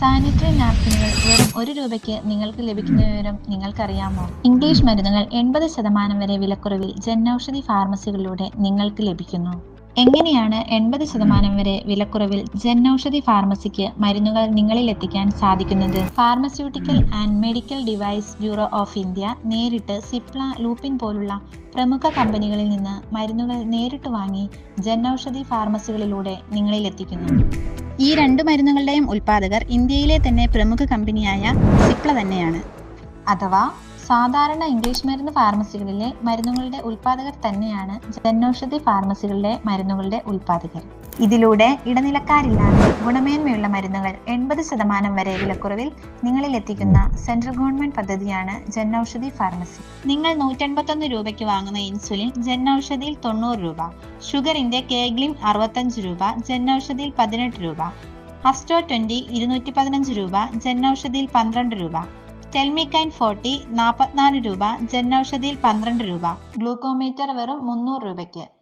Sanitary നാപ്കിനുകൾ വെറും ഒരു രൂപയ്ക്ക് നിങ്ങൾക്ക് ലഭിക്കുന്ന വിവരം നിങ്ങൾക്കറിയാമോ? ഇംഗ്ലീഷ് മരുന്നുകൾ എൺപത് ശതമാനം വരെ വിലക്കുറവിൽ ജനൌഷധി ഫാർമസികളിലൂടെ നിങ്ങൾക്ക് ലഭിക്കുന്നു. എങ്ങനെയാണ് എൺപത് ശതമാനം വരെ വിലക്കുറവിൽ ജനൌഷധി ഫാർമസിക്ക് മരുന്നുകൾ നിങ്ങളിൽ എത്തിക്കാൻ സാധിക്കുന്നത്? Pharmaceutical and medical device bureau of India നേരിട്ട് സിപ്ല ലൂപ്പിൻ പോലുള്ള പ്രമുഖ കമ്പനികളിൽ നിന്ന് മരുന്നുകൾ നേരിട്ട് വാങ്ങി ജനൌഷധി ഫാർമസികളിലൂടെ നിങ്ങളിൽ എത്തിക്കുന്നു ഈ രണ്ട് മരുന്നുകളുടെയും ഉൽപ്പാദകർ ഇന്ത്യയിലെ തന്നെ പ്രമുഖ കമ്പനിയായ സിപ്ല തന്നെയാണ്. അഥവാ സാധാരണ ഇംഗ്ലീഷ് മരുന്ന് ഫാർമസികളിലെ മരുന്നുകളുടെ ഉൽപ്പാദകർ തന്നെയാണ് ജനൌഷധി ഫാർമസികളിലെ മരുന്നുകളുടെ ഉൽപ്പാദകർ. ഇതിലൂടെ ഇടനിലക്കാരില്ലാതെ ഗുണമേന്മയുള്ള മരുന്നുകൾ എൺപത് ശതമാനം വരെ വിലക്കുറവിൽ നിങ്ങളിൽ എത്തിക്കുന്ന സെൻട്രൽ ഗവൺമെന്റ് പദ്ധതിയാണ് ജനൌഷധി ഫാർമസി. നിങ്ങൾ നൂറ്റൻപത്തൊന്ന് രൂപയ്ക്ക് വാങ്ങുന്ന ഇൻസുലിൻ ജനൌഷധിയിൽ തൊണ്ണൂറ് രൂപ ഷുഗറിന്റെ കേഗ്ലിൻ അറുപത്തഞ്ച് രൂപ ജനൌഷധിയിൽ പതിനെട്ട് രൂപ അസ്റ്റോ ട്വന്റി ഇരുന്നൂറ്റി പതിനഞ്ച് രൂപ ജനൌഷധിയിൽ പന്ത്രണ്ട് രൂപ ടെൽമിക്കൈൻ ഫോർട്ടി നാൽപ്പത്തിനാല് രൂപ ജനൌഷധിയിൽ പന്ത്രണ്ട് രൂപ ഗ്ലൂക്കോമീറ്റർ വെറും മുന്നൂറ് രൂപയ്ക്ക്.